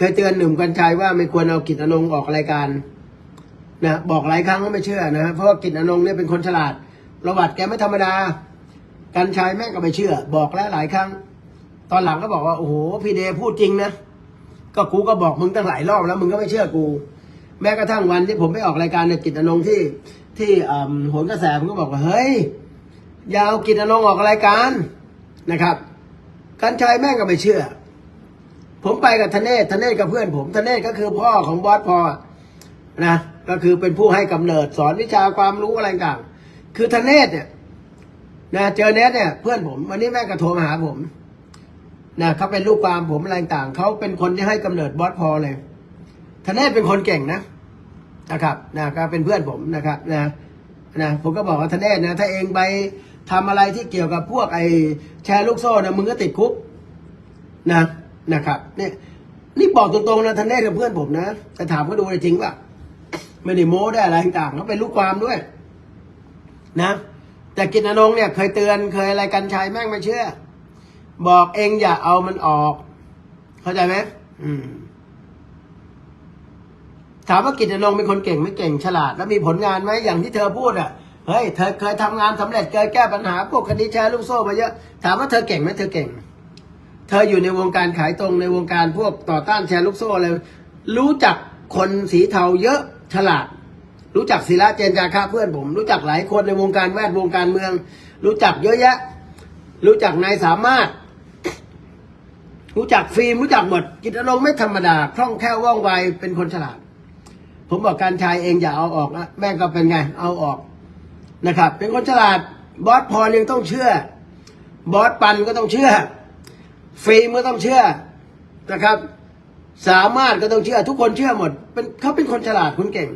เคยเตือนหนุ่มกัญชัยว่าไม่ควรเอากิจอนงออกรายการนะบอกหลายครั้งก็ไม่เชื่อนะเพราะว่ากิจอนงเนี่ยเป็นคนฉลาด ประวัติแกไม่ธรรมดา กัญชัยแม่ก็ไม่เชื่อ บอกแล้วหลายครั้ง ตอนหลังก็บอกว่าโอ้โหพี่เดพูดจริงนะก็กูก็บอกมึงตั้งหลายรอบแล้วมึงก็ไม่เชื่อกู แม้กระทั่งวันที่ผมไปออกรายการในกิจอนงที่ที่โหนกระแสผมก็บอกว่าเฮ้ยอยาวกิจอนงออกรายการนะครับกัญชัยแม่ก็ไม่เชื่อ ผมไปกับธเนศธเนศกับเพื่อนผมธเนศก็คือพ่อของบอสพอนะก็คือเป็นผู้ให้กำเนิดสอนวิชาความรู้อะไรต่างคือธเนศเนี่ยนะเจอเนสเนี่ยเพื่อนผมวันนี้แม่ก็โทรมาหาผมนะเขาเป็นลูกความผมอะไรต่างเขาเป็นคนที่ให้กำเนิดบอสพอเลยธเนศเป็นคนเก่งนะนะครับนะก็เป็นเพื่อนผมนะครับนะนะผมก็บอกว่าธเนศนะถ้าเองไปทำอะไรที่เกี่ยวกับพวกไอแชร์ลูกโซ่นะมึงก็ติดคุกนะ นะครับ เนี่ยนี่บอกตรงๆนะท่านเนศกับเพื่อนผมนะแต่ถามเขาดูจริงป่ะไม่ได้โม้ได้อะไรต่างๆเขาเป็นลูกความด้วย นะ แต่กิจอนงค์เนี่ย เคยเตือนเคยอะไรกันชัยแม่งไม่เชื่อ บอกเองอย่าเอามันออก เข้าใจไหมอืมถามว่ากิจนงค์เป็นคนเก่งไม่เก่งฉลาด แล้วมีผลงานไหมอย่างที่เธอพูดอะเฮ้ยเธอเคยทำงานสำเร็จเคยแก้ปัญหาพวกคดีแชร์ลูกโซ่มาเยอะถามว่าเธอเก่งไหมเธอเก่ง เธออยู่ในวงการขายตรงในวงการพวกต่อต้านแชร์ลูกโซ่อะไรรู้จักคนสีเทาเยอะฉลาด รู้จักศิระเจนจาค่าเพื่อนผม รู้จักหลายคนในวงการแวดวงการเมือง รู้จักเยอะแยะ รู้จักนายสามารถ รู้จักฟิล์มรู้จักหมดกิจอนงค์ไม่ธรรมดาคล่องแคล่วว่องไวเป็นคนฉลาด ผมบอกการชายเองอย่าเอาออกนะแม่ก็เป็นไง เอาออกนะครับ เป็นคนฉลาดบอสพอยังต้องเชื่อบอสปันก็ต้องเชื่อ ฟิล์มก็ต้องเชื่อนะครับ สามารถก็ต้องเชื่อ ทุกคนเชื่อหมด เป็นเขาเป็นคนฉลาดคนเก่ง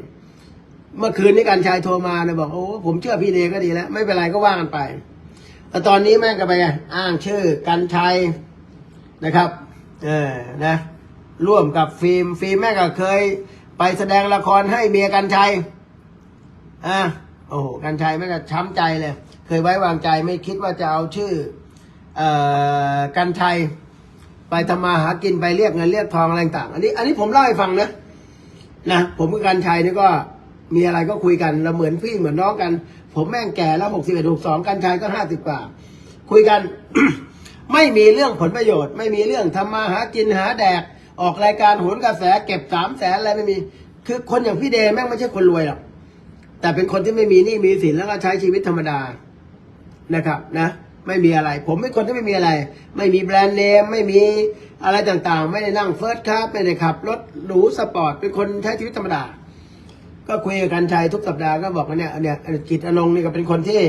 เมื่อคืนนี้การชายโทรมาเนี่ยบอกโอ้ผมเชื่อพี่เดก็ดีแล้ว ไม่เป็นไรก็ว่ากันไปแต่ตอนนี้แม่งก็ไปอ้างชื่อกันชัยนะครับ เออนะ ร่วมกับฟิล์มฟิล์มแม่ก็เคย ไปแสดงละครให้เมียกันชัยอะโอ้โหกันชัยแม่ก็ช้ำใจเลย เคยไว้วางใจไม่คิดว่าจะเอาชื่อ กันชัยไปทำมาหากินไปเรียกเงินเรียกทองอะไรต่างอันนี้ อันนี้ผมเล่าให้ฟังนะนะผมกับกันชัยนี่ก็มีอะไรก็คุยกันเราเหมือนพี่เหมือนน้องกัน ผมแม่งแก่แล้วหกสิบเอ็ดหกสองกันชัยก็ห้าสิบกว่า คุยกัน ไม่มีเรื่องผลประโยชน์ ไม่มีเรื่องทำมาหากินหาแดก ออกรายการโหนกระแสเก็บสามแสนอะไรไม่มี คือคนอย่างพี่เดแม่งไม่ใช่คนรวยหรอกแต่เป็นคนที่ไม่มีหนี้มีสินแล้วก็ใช้ชีวิตธรรมดานะครับนะ ไม่มีอะไร ผมเป็นคนที่ไม่มีอะไร ไม่มีแบรนด์เนมไม่มีอะไรต่างๆ ไม่ได้นั่งเฟิร์สคลาสไม่ได้ขับรถหรูสปอร์ตเป็นคนใช้ชีวิตธรรมดา ก็คุยกับกันชัยทุกสัปดาห์ก็บอกว่าเนี่ยเนี่ยจิตอนงนี่ก็เป็นคนที่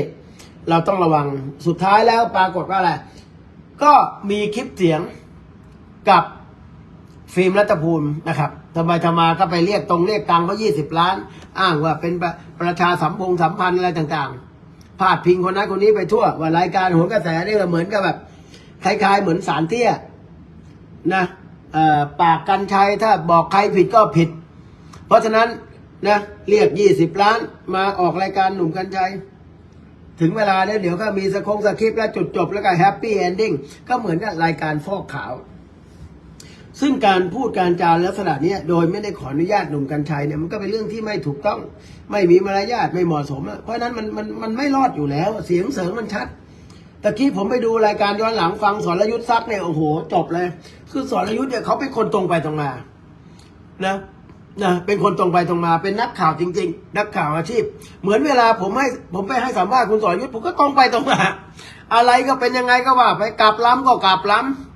เราต้องระวังสุดท้ายแล้วปรากฏว่าอะไรก็มีคลิปเสียงกับฟิล์มรัตภูมินะครับทำไมทำมาก็ไปเรียกตรงเรียกตังเขายี่สิบล้าน อ้างว่าเป็นประประชาสัมพงสัมพันธ์อะไรต่างๆ พาดพิงคนนั้นคนนี้ไปทั่ว ว่ารายการโหนกระแสนี่ก็เหมือนกับแบบคล้ายๆเหมือนสารเตี้ยนะปากกันชัยถ้าบอกใครผิดก็ผิด เพราะฉะนั้นนะเรียกยี่สิบล้านมาออกรายการหนุ่มกันชัยถึงเวลาเนี่ยเดี๋ยวก็มีสคงสคริปต์แล้วจุดจบแล้วก็แฮปปี้เอนดิ้งก็เหมือนกับรายการฟอกขาว ซึ่งการพูดการจาลักษณะนี้โดยไม่ได้ขออนุญาตหนุ่มกัญชัยเนี่ยมันก็เป็นเรื่องที่ไม่ถูกต้อง ไม่มีมารยาทไม่เหมาะสมเพราะนั้นมันมันมันไม่รอดอยู่แล้ว เสียงเสริงมันชัดตะกี้ผมไปดูรายการย้อนหลังฟังสรยุทธ์ซักเนี่ยโอ้โหจบเลย คือสรยุทธ์เนี่ยเขาเป็นคนตรงไปตรงมานะนะเป็นคนตรงไปตรงมาเป็นนักข่าวจริง ๆ นักข่าวอาชีพ เหมือนเวลาผมให้ผมไปให้สัมภาษณ์คุณสรยุทธผมก็ตรงไปตรงมา อะไรก็เป็นยังไงก็ว่า ไปกลับล้ำก็กลับล้ำ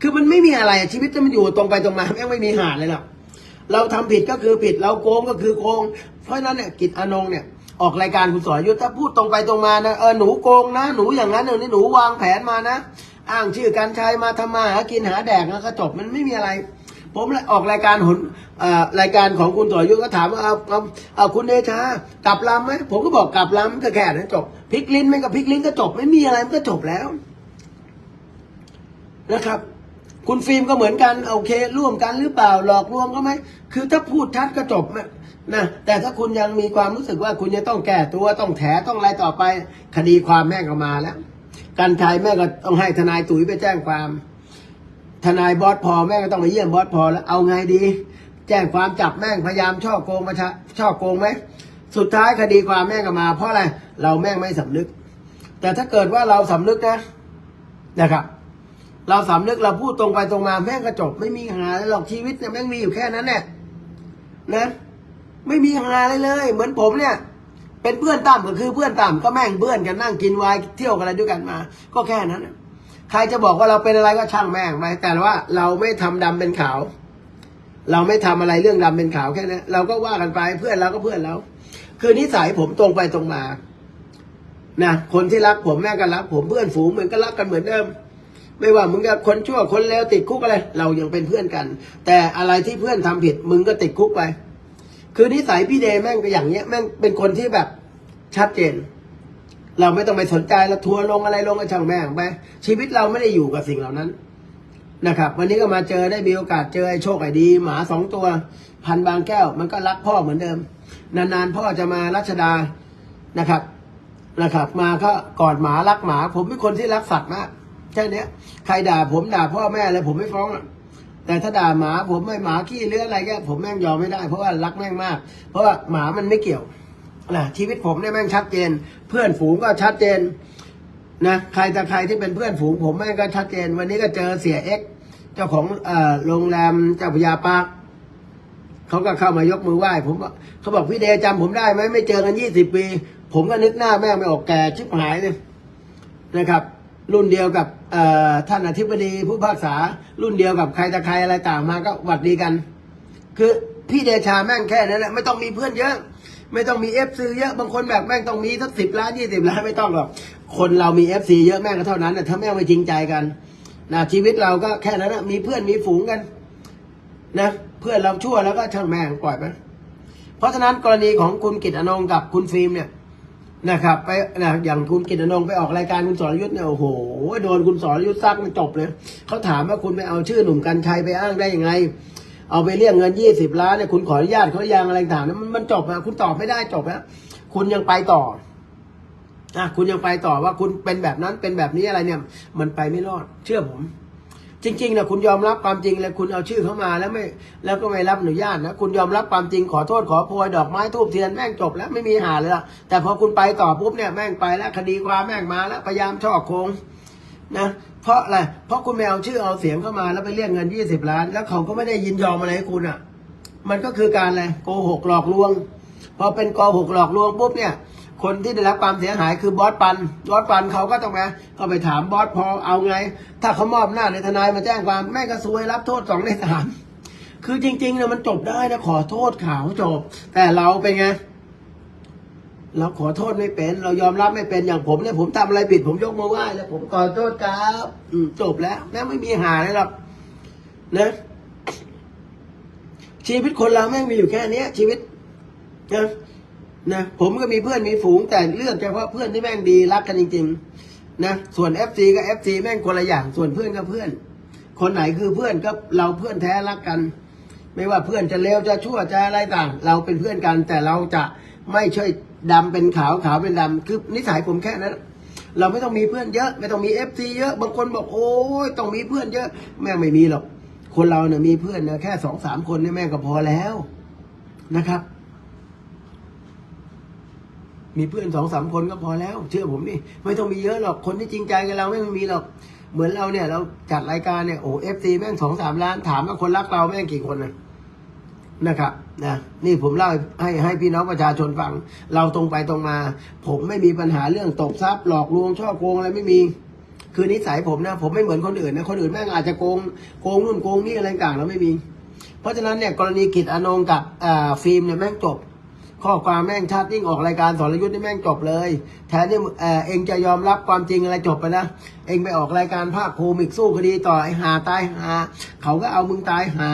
คือมันไม่มีอะไรชีวิตจะมันอยู่ตรงไปตรงมาแม่งไม่มีหาเลยหรอกเราทำผิดก็คือผิดเราโกงก็คือโกง เพราะฉะนั้นเนี่ยกิจอนงเนี่ยออกรายการคุณสรยุทธถ้าพูดตรงไปตรงมานะเออหนูโกงนะหนูอย่างนั้นเออนี่หนูวางแผนมานะอ้างชื่อการใช้มาทำมาหากินหาแดกแล้วก็จบมันไม่มีอะไร ผมออกรายการหนอ่อรายการของคุณสรยุทธก็ถามว่าเอาเอาเอาคุณเดชากลับลำไหมผมก็บอกกลับลำก็แค่นั้นจบพลิกลิ้นไหมกับพลิกลิ้นก็จบไม่มีอะไรมันก็จบแล้วนะครับ คุณฟิล์มก็เหมือนกันโอเค ร่วมกันหรือเปล่าหลอกลวงก็ไหมคือถ้าพูดชัดก็จบนะแต่ถ้าคุณยังมีความรู้สึกว่าคุณจะต้องแก้ตัวต้องแถต้องอะไรต่อไป คดีความแม่งก็มาแล้วการชัยแม่ก็ต้องให้ทนายตุ๋ยไปแจ้งความ ทนายบอสพอแม่งก็ต้องไปเยี่ยมบอสพอแล้วเอาไงดี แจ้งความจับแม่งพยายามช่อโกงมาช,ช่อโกงไหมสุดท้ายคดีความแม่งก็มา เพราะอะไรเราแม่งไม่สำนึก แต่ถ้าเกิดว่าเราสำนึกนะนะครับ เราสำนึกเราพูดตรงไปตรงมาแม่งก็จบ ไม่มีหาอะไรหรอกชีวิตเนี่ยแม่งมีอยู่แค่นั้นแหละนะไม่มีหาอะไรเลย เหมือนผมเนี่ย เป็นเพื่อนต่ำก็คือเพื่อนต่ำก็แม่งเพื่อนกันนั่งกินวน์เที่ยวกันอะไรด้วยกันมา ก็แค่นั้นใครจะบอกว่าเราเป็นอะไรก็ช่างแม่งไปแต่ว่าเราไม่ทำดำเป็นขาว เราไม่ทำอะไรเรื่องดำเป็นขาวแค่นั้นเราก็ว่ากันไปเพื่อนเราก็เพื่อนเราคือนิสัยผมตรงไปตรงมานะคนที่รักผมแม่งก็รักผมเพื่อนฝูงเหมือนก็รักกันเหมือนเดิม ไม่ว่ามึงกับคนชั่วคนเลวติดคุกอะไร เรายังเป็นเพื่อนกัน แต่อะไรที่เพื่อนทำผิด มึงก็ติดคุกไป คือนิสัยพี่เดแม่งก็อย่างเงี้ยแม่งเป็นคนที่แบบชัดเจน เราไม่ต้องไปสนใจแล้วทัวร์ลงอะไรลงก็ช่างแม่งไปชีวิตเราไม่ได้อยู่กับสิ่งเหล่านั้นนะครับ วันนี้ก็มาเจอได้มีโอกาสเจอไอ้โชคไอ้ดี หมาสองตัว พันบางแก้ว มันก็รักพ่อเหมือนเดิม นานๆพ่อจะมารัชดานะครับนะครับ มาก็กอดหมารักหมา ผมเป็นคนที่รักสัตว์มาก แค่เนี้ยใครด่าผมด่าพ่อแม่อะไรผมไม่ฟ้องแต่ถ้าด่าหมาผมไม่หมาขี้เลื้ออะไรเงี้ยผมแม่งยอมไม่ได้เพราะว่ารักแม่งมาก เพราะว่าหมามันไม่เกี่ยวนะชีวิตผมเนี่ยแม่งชัดเจน เพื่อนฝูงก็ชัดเจนนะใครแต่ใครที่เป็นเพื่อนฝูง ผมแม่งก็ชัดเจน วันนี้ก็เจอเสียเอ็กเจ้าของเอ่อโรงแรมเจ้าพระยาปาร์คเขาก็เข้ามายกมือไหว้ผมเขาบอกพี่เดชจำผมได้ไหมไม่เจอกันยี่สิบปี ผมก็นึกหน้าแม่งไม่ออกแก่ชิบหายเลยนะครับ รุ่นเดียวกับท่านอธิบดีผู้พากษา รุ่นเดียวกับใครตะใครอะไรต่างมาก็หวัดดีกัน คือพี่เดชาแม่งแค่นั้นแหละไม่ต้องมีเพื่อนเยอะ ไม่ต้องมีเอฟซีเยอะบางคนแบบแม่งต้องมีสักสิบล้านยี่สิบล้านไม่ต้องหรอกคนเรามีเอฟซีเยอะแม่งก็เท่านั้นนะถ้าแม่งไม่จริงใจกันนะชีวิตเราก็แค่นั้นนะมีเพื่อนมีฝูงกันนะเพื่อนเราชั่วแล้วก็ช่างแม่งปล่อยไปเพราะฉะนั้นกรณีของคุณกิตอนงกับคุณฟิล์มเนี่ย นะครับไปนะอย่างคุณกิตนงไปออกรายการคุณสรยุทธ์เนี่ยโอ้โหโดนคุณสรยุทธ์ซักมันจบเลยเขาถามว่าคุณไปเอาชื่อหนุ่มกัญชัยไปอ้างได้ยังไง เอาไปเรียกเงินยี่สิบล้านเนี่ยคุณขออนุญาตเขาหรือยังอะไรต่างๆเนี่ยมันมันจบอะคุณตอบไม่ได้จบแล้วคุณยังไปต่ออะคุณยังไปต่อว่าคุณเป็นแบบนั้นเป็นแบบนี้อะไรเนี่ย มันไปไม่รอด เชื่อผม จริงๆนะคุณยอมรับความจริงแล้วคุณเอาชื่อเข้ามาแล้วไม่แล้วก็ไม่รับอนุญาตนะคุณยอมรับความจริงขอโทษขอโพยดอกไม้ทูบเทียนแม่งจบแล้วไม่มีหาเลยละแต่พอคุณไปต่อปุ๊บเนี่ยแม่งไปแล้วคดีความแม่งมาแล้วพยายามช่อโกงนะเพราะอะไรเพราะคุณไม่เอาชื่อเอาเสียงเข้ามาแล้วไปเรียกเงินยี่สิบล้าน แล้วเขาก็ไม่ได้ยินยอมอะไรให้คุณอะ มันก็คือการอะไรโกหกหลอกลวง พอเป็นโกหกหลอกลวงปุ๊บเนี่ย คนที่ได้รับความเสียหายคือบอสปัน บอสปันเขาก็ต้องมาก็ไปถามบอสพอเอาไง ถ้าเขามอบหน้าในทนายมาแจ้งความแม่ก็ซวยรับโทษสองในสามคือจริงๆเนี่ยมันจบได้นะขอโทษข่าวจบ แต่เราเป็นไงเราขอโทษไม่เป็น เรายอมรับไม่เป็นอย่างผมเนี่ยผมทำอะไรผิด ผมยกมือไหว้แล้วผมขอโทษครับอืจบแล้วแม่ไม่มีหาเลยหรอกนะชีวิตคนเราแม่งมีอยู่แค่เนี้ย ชีวิตนะ นะผมก็มีเพื่อนมีฝูงแต่เลือกเฉพาะเพื่อนที่แม่งดีรักกันจริงๆนะส่วน FC ก็ FC แม่งคนละอย่าง ส่วนเพื่อนก็เพื่อน คนไหนคือเพื่อนก็เราเพื่อนแท้รักกัน ไม่ว่าเพื่อนจะเลวจะชั่วจะอะไรต่าง เราเป็นเพื่อนกัน แต่เราจะไม่ช่วยดำเป็นขาวขาวเป็นดำคือนิสัยผมแค่นั้นเราไม่ต้องมีเพื่อนเยอะ ไม่ต้องมีเอฟซีเยอะบางคนบอกโอ้ยต้องมีเพื่อนเยอะ แม่งไม่มีหรอก คนเราเนี่ยมีเพื่อนนะแค่สองสามคนนี่แม่งก็พอแล้วนะครับ มีเพื่อนสองสามคนก็พอแล้ว เชื่อผมนี่ไม่ต้องมีเยอะหรอกคนที่จริงใจกับเราไม่มีหรอกเหมือนเราเนี่ยเราจัดรายการเนี่ยโอ้เอฟซีแม่งสองสามล้านถามว่าคนรักเราแม่งกี่คนนะนะครับนะนี่ผมเล่าให้ให้พี่น้องประชาชนฟัง เราตรงไปตรงมา ผมไม่มีปัญหาเรื่องตบทรัพย์หลอกลวงช่อโกงอะไรไม่มี คือนิสัยผมนะ ผมไม่เหมือนคนอื่นนะคนอื่นแม่งอาจจะโกงโกงนู่นโกงนี่อะไรต่างเราไม่มี เพราะฉะนั้นเนี่ยกรณีกิจอนงกับอ่าฟิล์มเนี่ยแม่งจบ ข้อความแม่งชัดยิ่งออกรายการสรยุทธ์นี่แม่งจบเลย แทนที่เออเองจะยอมรับความจริงอะไรจบไปนะ เองไปออกรายการภาคภูมิอีกสู้คดีต่อไอ้หาตายหา เขาก็เอามึงตายหา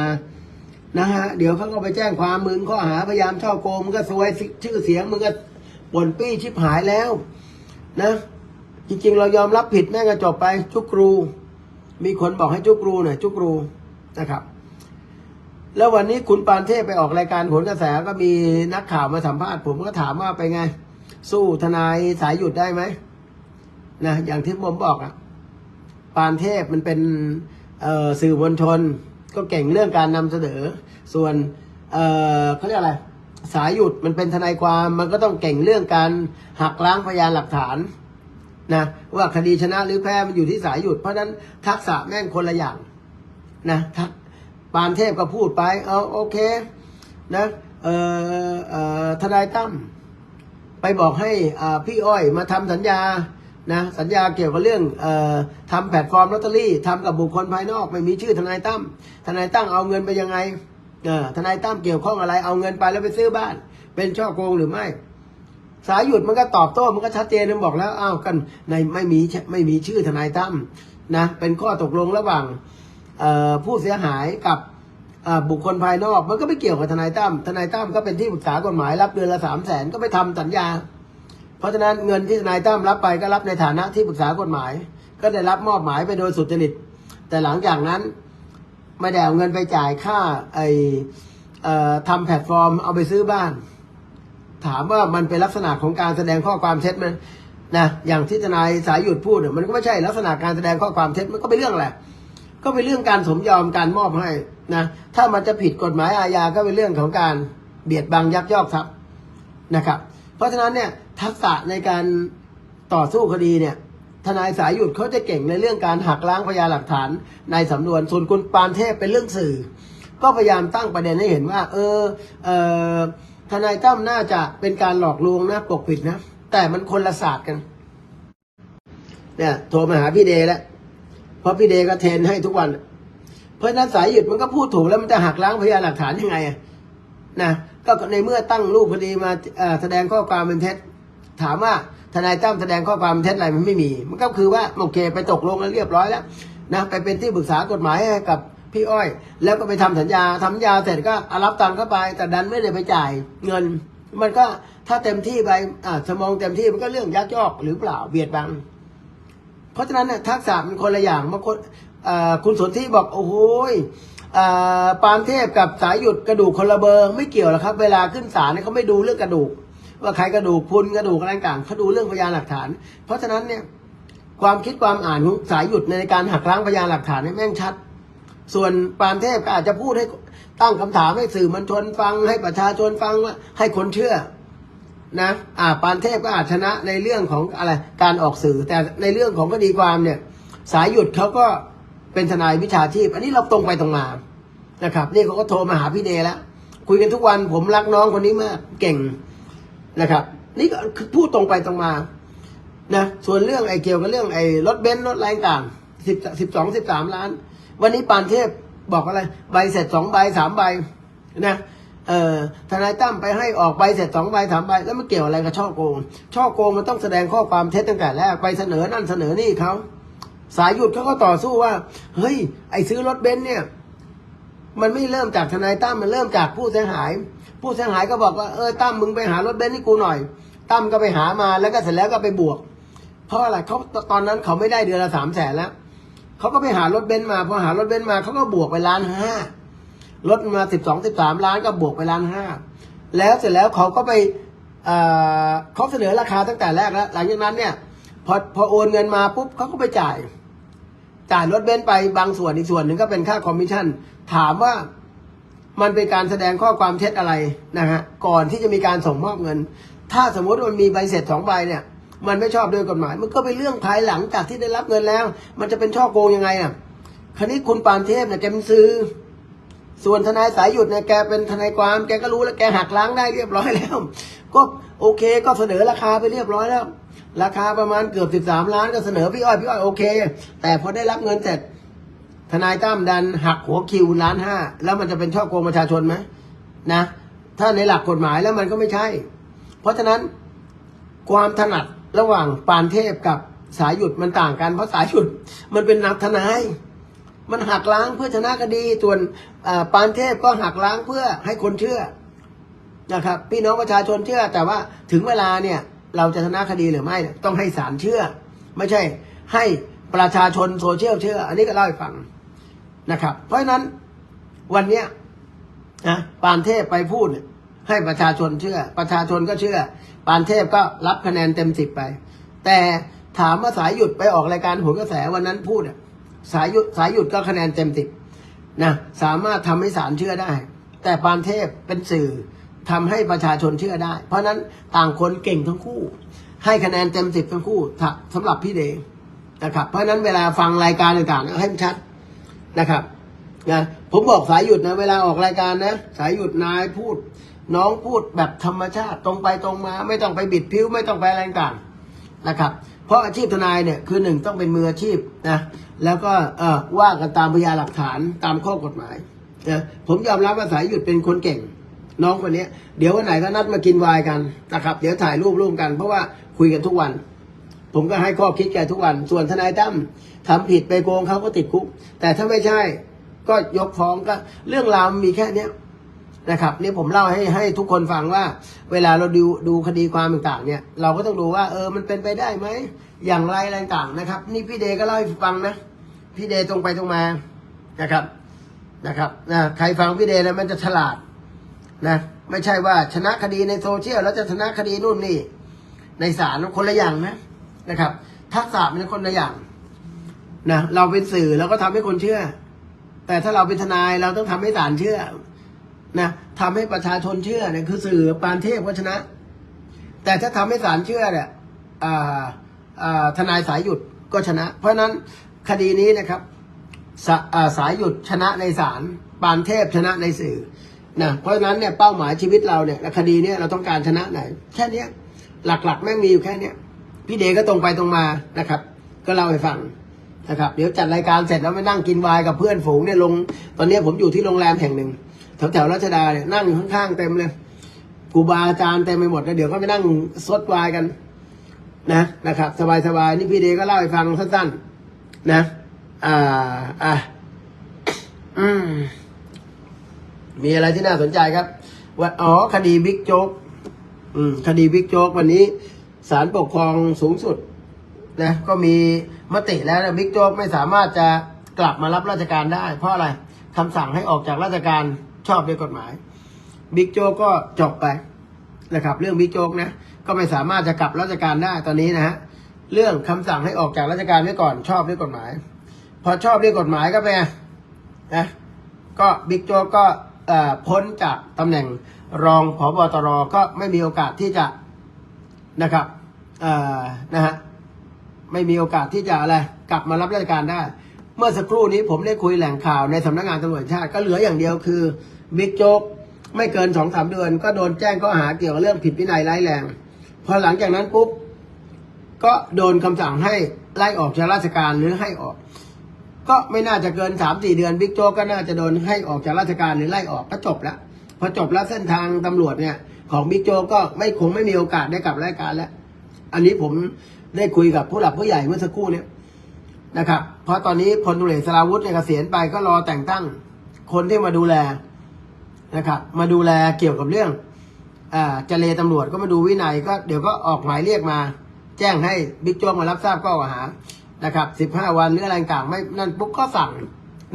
นะฮะ เดี๋ยวเขาก็ไปแจ้งความมึงข้อหาพยายามช่อโกงมึงก็ซวยชื่อเสียงมึงก็ป่นปี้ชิบหายแล้ว นะ จริง ๆ เรายอมรับผิดแม่งก็จบไป จุกครู มีคนบอกให้จุกครูหน่อยจุกครูนะครับ แล้ววันนี้คุณปานเทพไปออกรายการผลกระแสก็มีนักข่าวมาสัมภาษณ์ผมก็ถามว่าไปไง สู้ทนายสายหยุดได้ไหมนะอย่างที่ผมบอกอะปานเทพมันเป็นสื่อมวลชน ก็เก่งเรื่องการนำเสนอ ส่วนเออเขาเรียกอะไรสายหยุดมันเป็นทนายความมันก็ต้องเก่งเรื่องการหักล้างพยานหลักฐานนะว่าคดีชนะหรือแพ้มันอยู่ที่สายหยุดเพราะฉะนั้นทักษะแม่งคนละอย่างนะทัก ปานเทพก็พูดไปเอาโอเคนะเอ่อเอ่อทนายตั้มไปบอกให้พี่อ้อยมาทำสัญญานะสัญญาเกี่ยวกับเรื่องออทำแพลตฟอร์มลอตเตอรี่ทำกับบุคคลภายนอก ไม่มีชื่อทนายตั้มทนายตั้มเอาเงินไปยังไงเออทนายตั้มเกี่ยวข้องอะไร เอาเงินไปแล้วไปซื้อบ้าน เป็นช่อโกงหรือไม่ สายหยุดมันก็ตอบโต้มันก็ชัดเจนมันบอกแล้วอ้าวกันในไม่มีไม่มีชื่อทนายตั้มนะเป็นข้อตกลงระหว่าง ผู้เสียหายกับบุคคลภายนอก มันก็ไม่เกี่ยวกับทนายตั้มทนายตั้มก็เป็นที่ปรึกษากฎหมายรับเดือนละสามแสนก็ไปทำสัญญา เพราะฉะนั้นเงินที่ทนายตั้มรับไปก็รับในฐานะที่ปรึกษากฎหมาย ก็ได้รับมอบหมายไปโดยสุจริต แต่หลังจากนั้นไม่ได้เอาเงินไปจ่ายค่าไอทำแพลตฟอร์มเอาไปซื้อบ้าน ถามว่ามันเป็นลักษณะของการแสดงข้อความเท็จไหมนะอย่างที่ทนายสายหยุดพูดเนี่ยมันก็ไม่ใช่ลักษณะการแสดงข้อความเท็จมันก็เป็นเรื่องอะไร ก็เป็นเรื่องการสมยอมการมอบให้นะถ้ามันจะผิดกฎหมายอาญาก็เป็นเรื่องของการเบียดบังยักยอกทรัพย์นะครับ เพราะฉะนั้นเนี่ยทักษะในการต่อสู้คดีเนี่ยทนายสายหยุดเขาจะเก่งในเรื่องการหักล้างพยานหลักฐานในสำนวนส่วนคุณปานเทพเป็นเรื่องสื่อ ก็พยายามตั้งประเด็นให้เห็นว่า เออเออทนายตั้มน่าจะเป็นการหลอกลวงนะปกปิดนะ แต่มันคนละศาสตร์กันเนี่ยโทรมาหาพี่เดแล้ว เพราะพี่เดก็เทนให้ทุกวัน เพราะฉะนั้นสายหยุดมันก็พูดถูกแล้วมันจะหักล้างพยานหลักฐานยังไงนะก็ในเมื่อตั้งรูปคดีมาแสดงข้อความเป็นเท็จ ถามว่าทนายตั้มแสดงข้อความเป็นเท็จอะไรมันไม่มี มันก็คือว่าโอเคไปตกลงแล้วเรียบร้อยแล้วนะไปเป็นที่ปรึกษากฎหมายให้กับพี่อ้อย แล้วก็ไปทำสัญญาทำสัญญาเสร็จก็รับตังค์เข้าไป แต่ดันไม่ได้ไปจ่ายเงิน มันก็ถ้าเต็มที่ไปอ่าสมองเต็มที่มันก็เรื่องยักยอกหรือเปล่าเบียดบัง เพราะฉะนั้นเนี่ยทักษะมันคนละอย่างบางคนคุณสนที่บอกโอ้โหปานเทพกับสายหยุดกระดูกคนละเบอร์ไม่เกี่ยวหรอกครับ เวลาขึ้นศาลเนี่ยเขาไม่ดูเรื่องกระดูก ว่าใครกระดูกพุนกระดูกอะไรต่างเขาดูเรื่องพยานหลักฐาน เพราะฉะนั้นเนี่ยความคิดความอ่านของสายหยุดในการหักล้างพยานหลักฐานเนี่ยแม่งชัด ส่วนปานเทพก็อาจจะพูดให้ตั้งคำถามให้สื่อมวลชนฟังให้ประชาชนฟังว่าให้คนเชื่อ นะอ่าปานเทพก็อาจชนะในเรื่องของอะไรการออกสื่อ แต่ในเรื่องของคดีความเนี่ย สายหยุดเขาก็เป็นทนายวิชาชีพ อันนี้เราตรงไปตรงมานะครับ นี่เขาก็โทรมาหาพี่เดย์แล้ว คุยกันทุกวันผมรักน้องคนนี้มากเก่งนะครับ นี่ก็คือพูดตรงไปตรงมานะส่วนเรื่องไอ้เกี่ยวกับเรื่องไอ้รถเบนซ์รถอะไรต่างสิบสิบสองสิบสามล้าน วันนี้ปานเทพบอกอะไร ใบเสร็จสองใบสามใบนะ เอ่อทนายตั้มไปให้ออกใบเสร็จสองใบสามใบแล้วมันเกี่ยวอะไรกับช่อโกง ช่อโกงมันต้องแสดงข้อความเท็จตั้งแต่แรกไปเสนอนั่นเสนอนี่เขาสายหยุดเขาก็ต่อสู้ว่า เฮ้ย ไอซื้อรถเบนซ์เนี่ย มันไม่เริ่มจากทนายตั้มมันเริ่มจากผู้เสียหาย ผู้เสียหายก็บอกว่าเออตั้มมึงไปหารถเบนซ์ให้กูหน่อยตั้มก็ไปหามาแล้วก็เสร็จแล้วก็ไปบวก เพราะอะไรเขาตอนนั้นเขาไม่ได้เดือนละสามแสนแล้วเขาก็ไปหารถเบนซ์มาพอหารถเบนซ์มาเขาก็บวกไปล้านห้า ลดมาสิบสองสิบสามล้านก็บวกไปล้านห้าแล้วเสร็จแล้วเขาก็ไปเอ่อเขาเสนอราคาตั้งแต่แรกแล้วหลังจากนั้นเนี่ยพอพอโอนเงินมาปุ๊บเขาก็ไปจ่าย จ่ายรถเบนซ์ไปบางส่วนอีกส่วนหนึ่งก็เป็นค่าคอมมิชชั่น ถามว่ามันเป็นการแสดงข้อความเท็จอะไรนะฮะก่อนที่จะมีการส่งมอบเงิน ถ้าสมมติมันมีใบเสร็จสองใบเนี่ย มันไม่ชอบด้วยกฎหมาย มันก็เป็นเรื่องภายหลังจากที่ได้รับเงินแล้ว มันจะเป็นช่อโกงยังไงอะ คราวนี้คุณปานเทพเนี่ยแกเป็นซื้อ ส่วนทนายสายหยุดเนี่ยแกเป็นทนายความแกก็รู้แล้วแกหักล้างได้เรียบร้อยแล้ว ก็โอเคก็เสนอราคาไปเรียบร้อยแล้ว ราคาประมาณเกือบสิบสามล้านก็เสนอพี่อ้อยพี่อ้อยโอเค แต่พอได้รับเงินเสร็จทนายตั้มดันหักหัวคิวล้านห้าแล้วมันจะเป็นช่อโกงประชาชนไหมนะ ถ้าในหลักกฎหมายแล้วมันก็ไม่ใช่ เพราะฉะนั้นความถนัดระหว่างปานเทพกับสายหยุดมันต่างกัน เพราะสายหยุดมันเป็นนักทนาย มันหักล้างเพื่อชนะคดีส่วนปานเทพก็หักล้างเพื่อให้คนเชื่อนะครับ พี่น้องประชาชนเชื่อ แต่ว่าถึงเวลาเนี่ยเราจะชนะคดีหรือไม่ต้องให้ศาลเชื่อ ไม่ใช่ให้ประชาชนโซเชียลเชื่อ อันนี้ก็เล่าให้ฟังนะครับ เพราะฉะนั้นวันเนี้ยนะปานเทพไปพูดให้ประชาชนเชื่อ ประชาชนก็เชื่อ ปานเทพก็รับคะแนนเต็มสิบไป แต่ถามว่าสายหยุดไปออกรายการโหนกระแสวันนั้นพูดอะ สายหยุดสายหยุดก็คะแนนเต็มสิบนะสามารถทำให้ศาลเชื่อได้ แต่ปานเทพเป็นสื่อทำให้ประชาชนเชื่อได้ เพราะฉะนั้นต่างคนเก่งทั้งคู่ ให้คะแนนเต็มสิบทั้งคู่ถ้าสำหรับพี่เดนะครับ เพราะฉะนั้นเวลาฟังรายการต่างๆให้มันชัดนะครับนะผมบอกสายหยุดนะเวลาออกรายการนะสายหยุดนายพูด น้องพูดแบบธรรมชาติตรงไปตรงมา ไม่ต้องไปบิดผิวไม่ต้องไปอะไรต่างนะครับ เพราะอาชีพทนายเนี่ยคือหนึ่งต้องเป็นมืออาชีพนะแล้วก็เออว่ากันตามพยานหลักฐานตามข้อกฎหมายนะผมยอมรับว่าสายหยุดเป็นคนเก่ง น้องคนนี้เดี๋ยววันไหนก็นัดมากินวน์กันนะครับ เดี๋ยวถ่ายรูปร่วมกัน เพราะว่าคุยกันทุกวัน ผมก็ให้ข้อคิดแกทุกวัน ส่วนทนายตั้มทำผิดไปโกงเขาก็ติดคุก แต่ถ้าไม่ใช่ก็ยกฟ้องก็เรื่องราวมีแค่เนี้ยนะครับนี่ผมเล่าให้ให้ทุกคนฟังว่า เวลาเราดูดูคดีความต่างๆเนี่ย เราก็ต้องดูว่า เออมันเป็นไปได้ไหม อย่างไรอะไรต่างนะครับ นี่พี่เดก็เล่าให้ฟังนะพี่เดตรงไปตรงมานะครับนะครับนะใครฟังพี่เดแล้วมันจะฉลาดนะไม่ใช่ว่าชนะคดีในโซเชียลแล้วจะชนะคดีนู่นนี่ ในศาลคนละอย่างนะนะครับ ทักษะเป็นคนละอย่างนะเราเป็นสื่อเราก็ทำให้คนเชื่อ แต่ถ้าเราเป็นทนายเราต้องทำให้ศาลเชื่อนะทำให้ประชาชนเชื่อเนี่ยคือสื่อปานเทพก็ชนะ แต่ถ้าทำให้ศาลเชื่อเนี่ยอ่า ทนายสายหยุดก็ชนะ เพราะนั้นคดีนี้นะครับสาอ่าสายหยุดชนะในศาลปานเทพชนะในสื่อนะเพราะนั้นเนี่ยเป้าหมายชีวิตเราเนี่ยคดีเนี้ยเราต้องการชนะไหน แค่นี้หลักๆแม่งมีอยู่แค่เนี้ยพี่เดก็ตรงไปตรงมานะครับ ก็เล่าให้ฟังนะครับ เดี๋ยวจัดรายการเสร็จแล้วไปนั่งกินวน์กับเพื่อนฝูงเนี่ยลง ตอนนี้ผมอยู่ที่โรงแรมแห่งหนึ่งแถวแถวรัชดาเนี่ยนั่งอยู่ข้างๆเต็มเลยครูบาอาจารย์เต็มไปหมดแล้วเดี๋ยวก็ไปนั่งซดวน์กัน นะนะครับ สบายๆนี่พี่เดก็เล่าให้ฟังสั้นๆนะ อ่าอะอืมมีอะไรที่น่าสนใจครับว่าอ๋อคดีบิ๊กโจ๊กอืมคดีบิ๊กโจ๊กวันนี้ศาลปกครองสูงสุดนะก็มีมติแล้วนะบิ๊กโจ๊กไม่สามารถจะกลับมารับราชการได้ เพราะอะไรคำสั่งให้ออกจากราชการชอบด้วยกฎหมายบิ๊กโจ๊กก็จบไปนะครับ เรื่องบิ๊กโจ๊กนะ ก็ไม่สามารถจะกลับราชการได้ตอนนี้นะฮะเรื่องคำสั่งให้ออกจากราชการไว้ก่อนชอบด้วยกฎหมาย พอชอบด้วยกฎหมายก็ไปนนะก็บิ๊กโจ๊กก็พ้นจากตำแหน่งรองผบตรก็ไม่มีโอกาสที่จะนะครับเอ่อนะฮะไม่มีโอกาสที่จะอะไรกลับมารับราชการได้ เมื่อสักครู่นี้ผมได้คุยแหล่งข่าวในสำนักงานตำรวจชาติก็เหลืออย่างเดียวคือบิ๊กโจ๊กไม่เกินสองสามเดือน ก็โดนแจ้งข้อหาเกี่ยวกับเรื่องผิดวินัยร้ายแรง พอหลังจากนั้นปุ๊บ ก็โดนคำสั่งให้ไล่ออกจากราชการหรือให้ออก ก็ไม่น่าจะเกินสามสี่เดือนบิ๊กโจ๊กก็น่าจะโดนให้ออกจากราชการหรือไล่ออกก็จบแล้วพอจบแล้วเส้นทางตำรวจเนี่ย ของบิ๊กโจ๊กก็ไม่คงไม่มีโอกาสได้กลับราชการแล้ว อันนี้ผมได้คุยกับผู้หลักผู้ใหญ่เมื่อสักครู่เนี้นะครับ เพราะตอนนี้พลตุเรศราวุธเนี่ยเกษียณไปก็รอแต่งตั้งคนที่มาดูแลนะครับ มาดูแลเกี่ยวกับเรื่อง เจเลตำรวจก็มาดูวินัยก็เดี๋ยวก็ออกหมายเรียกมา แจ้งให้บิ๊กโจ๊กมารับทราบข้อกล่าวหานะครับสิบห้าวันหรืออะไรต่างไม่นั่นปุ๊บก็สั่ง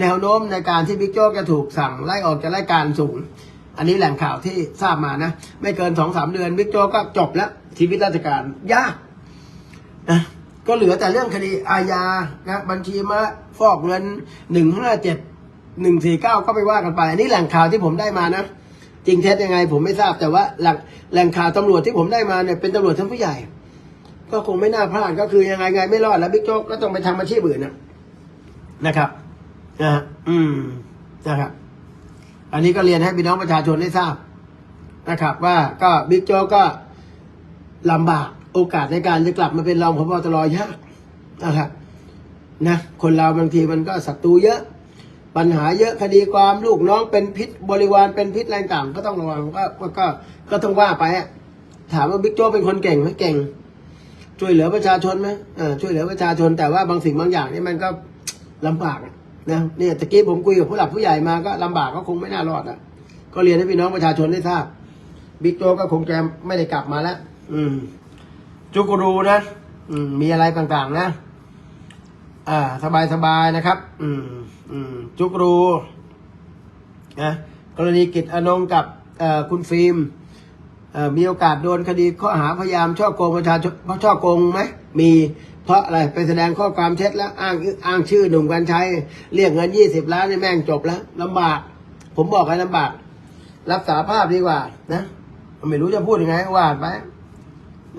แนวโน้มในการที่บิ๊กโจ๊กจะถูกสั่งไล่ออกจากราชการสูง อันนี้แหล่งข่าวที่ทราบมานะ ไม่เกินสองสามเดือนบิ๊กโจ๊กก็จบแล้วชีวิตราชการยากนะก็เหลือแต่เรื่องคดีอาญานะบัญชีมาฟอกเงินหนึ่งห้าเจ็ดหนึ่งสี่เก้าก็ไปว่ากันไป อันนี้แหล่งข่าวที่ผมได้มานะ จริงเท็จยังไง ผมไม่ทราบแต่ว่าหล่งแหล่งข่าวตำรวจที่ผมได้มาเนี่ยเป็นตำรวจชั้นผู้ใหญ่ ก็คงไม่น่าพลาดก็คือยังไงไงไม่รอดแล้วบิ๊กโจ๊กก็ต้องไปทำอาชีพอื่นนะนะครับนะฮะอืมนะครับ อันนี้ก็เรียนให้พี่น้องประชาชนได้ทราบนะครับ ว่าก็บิ๊กโจ๊กก็ลำบากโอกาสในการจะกลับมาเป็นรองพบตรยากนะครับนะคนเราบางทีมันก็ศัตรูเยอะ ปัญหาเยอะคดีความลูกน้องเป็นพิษบริวารเป็นพิษอะไรต่างก็ต้องระวังก็ก็ก็ก็ต้องว่าไปอะถามว่าบิ๊กโจ๊กเป็นคนเก่งไหมเก่ง ช่วยเหลือประชาชนไหมช่วยเหลือประชาชนแต่ว่าบางสิ่งบางอย่างนี่มันก็ลำบากนะเนี่ยตะกี้ผมคุยกับผู้หลักผู้ใหญ่มาก็ลำบากก็คงไม่น่ารอดอะก็เรียนให้พี่น้องประชาชนได้ทราบบิ๊กโจ๊กก็คงจะไม่ได้กลับมาแล้วอืมจุกรูนะ อืมมีอะไรต่างๆนะ อ่า สบายๆนะครับ อืม อืม จุกรูนะกรณีกิจอนงกับคุณฟิล์มมีโอกาสโดนคดีข้อหาพยายามช่อโกงประชาชนช่อโกงไหมมีเพราะอะไรไปแสดงข้อความเท็จแล้วอ้างอ้างชื่อหนุ่มกัญชัยเรียกเงินยี่สิบล้านนี่แม่งจบแล้วลำบาก ผมบอกให้ลำบาก รับสาภาพดีกว่า นะไม่รู้จะพูดยังไงว่าไป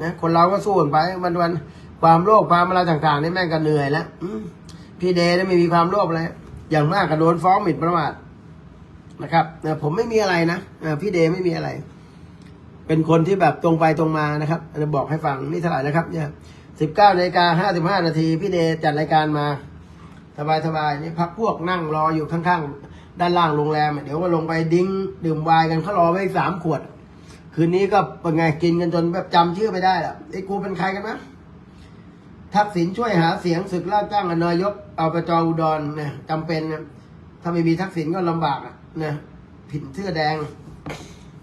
นะคนเราก็สู้กันไปวันวัน ความโลภความอะไรต่างๆนี่แม่งก็เหนื่อยแล้วพี่เดย์นี่ไม่มีความโลภอะไรอย่างมากก็โดนฟ้องหมิ่นประมาทนะครับผมไม่มีอะไรนะพี่เดย์ไม่มีอะไร เป็นคนที่แบบตรงไปตรงมานะครับจะบอกให้ฟังนี่เท่าไหร่นะครับ เนี่ยสิบเก้านาฬิกาห้าสิบห้านาทีพี่เดย์จัดรายการมา สบายสบายๆนี่พักพวกนั่งรออยู่ข้างๆ ด้านล่างโรงแรม เดี๋ยวก็ลงไปดิ้งดื่มไวน์กันเขารอไว้สามขวด คืนนี้ก็เป็นไงกินกันจนแบบจำชื่อไม่ได้ละไอ้กูเป็นใครกันนะ ทักษิณช่วยหาเสียงศึกล่าจ้างนายกอบจอุดรนี่ยจำเป็นนะถ้าไม่มีทักษิณก็ลำบากนะผิดเสื้อแดง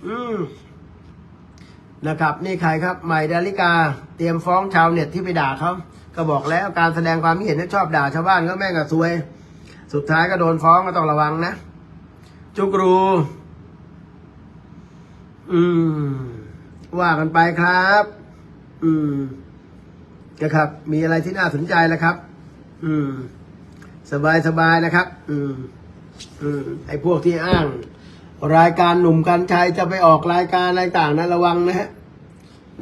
อืมนะครับ นี่ใครครับ ใหม่ดาริกา เตรียมฟ้องชาวเน็ตที่ไปด่าเขาก็บอกแล้วการแสดงความคิดเห็นที่ชอบด่าชาวบ้านก็แม่งก็ซวย สุดท้ายก็โดนฟ้องก็ต้องระวังนะ จุกรู อืม ว่ากันไปครับ อืม นะครับ มีอะไรที่น่าสนใจแล้วครับ อืม สบายสบายนะครับ อืม อืม ไอ้พวกที่อ้าง รายการหนุ่มกัญชัยจะไปออกรายการอะไรต่างนะระวังนะฮะ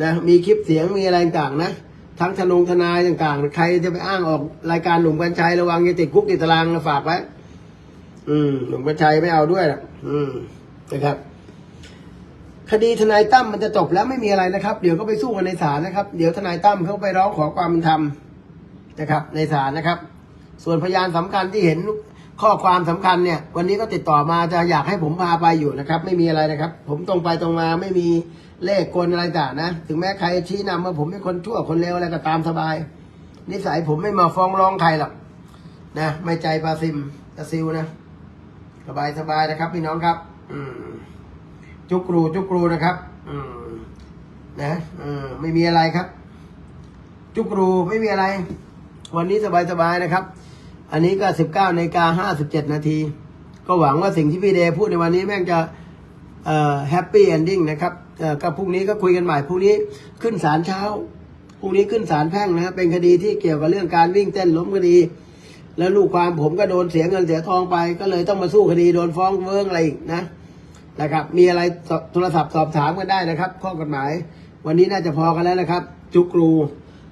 นะ มีคลิปเสียงมีอะไรต่างนะ ทั้งทนงทนายต่างๆ ใครจะไปอ้างออกรายการหนุ่มกัญชัยระวังจะติดคุกติดตารางนะฝากไว้ อืม หนุ่มกัญชัยไม่เอาด้วยนะอืม นะครับ คดีทนายตั้มมันจะจบแล้วไม่มีอะไรนะครับ เดี๋ยวก็ไปสู้กันในศาลนะครับ เดี๋ยวทนายตั้มเขาไปร้องขอความเป็นธรรมนะครับ ในศาลนะครับ ส่วนพยานสำคัญที่เห็นข้อความสำคัญเนี่ย วันนี้ก็ติดต่อมาจะอยากให้ผมพาไปอยู่นะครับ ไม่มีอะไรนะครับ ผมตรงไปตรงมาไม่มีเลขกลอะไรต่างนะ ถึงแม้ใครชี้นำว่าผมเป็นคนชั่วคนเลวอะไรก็ตามสบาย นิสัยผมไม่มาฟ้องร้องใครหรอกนะ ไม่ใจปลาซิมกระซิวนะสบายสบายนะครับ พี่น้องครับ อืม จุกรูจุกรูนะครับอืมนะอืมไม่มีอะไรครับ จุกรูไม่มีอะไร วันนี้สบายสบายนะครับ อันนี้ก็สิบเก้านาฬิกาห้าสิบเจ็ดนาที ก็หวังว่าสิ่งที่พี่เดย์พูดในวันนี้แม่งจะเอ่อแฮปปี้เอนดิ้งนะครับเอ่อก็พรุ่งนี้ก็คุยกันใหม่พรุ่งนี้ขึ้นศาลเช้าพรุ่งนี้ขึ้นศาลแพ่งนะครับเป็นคดีที่เกี่ยวกับเรื่องการวิ่งเต้นล้มคดี แล้วลูกความผมก็โดนเสียเงินเสียทองไป ก็เลยต้องมาสู้คดีโดนฟ้องเวิ้งอะไรอีกนะ นะครับ มีอะไรโทรศัพท์สอบถามกันได้นะครับ ข้อกฎหมาย วันนี้น่าจะพอกันแล้วนะครับ จุกรู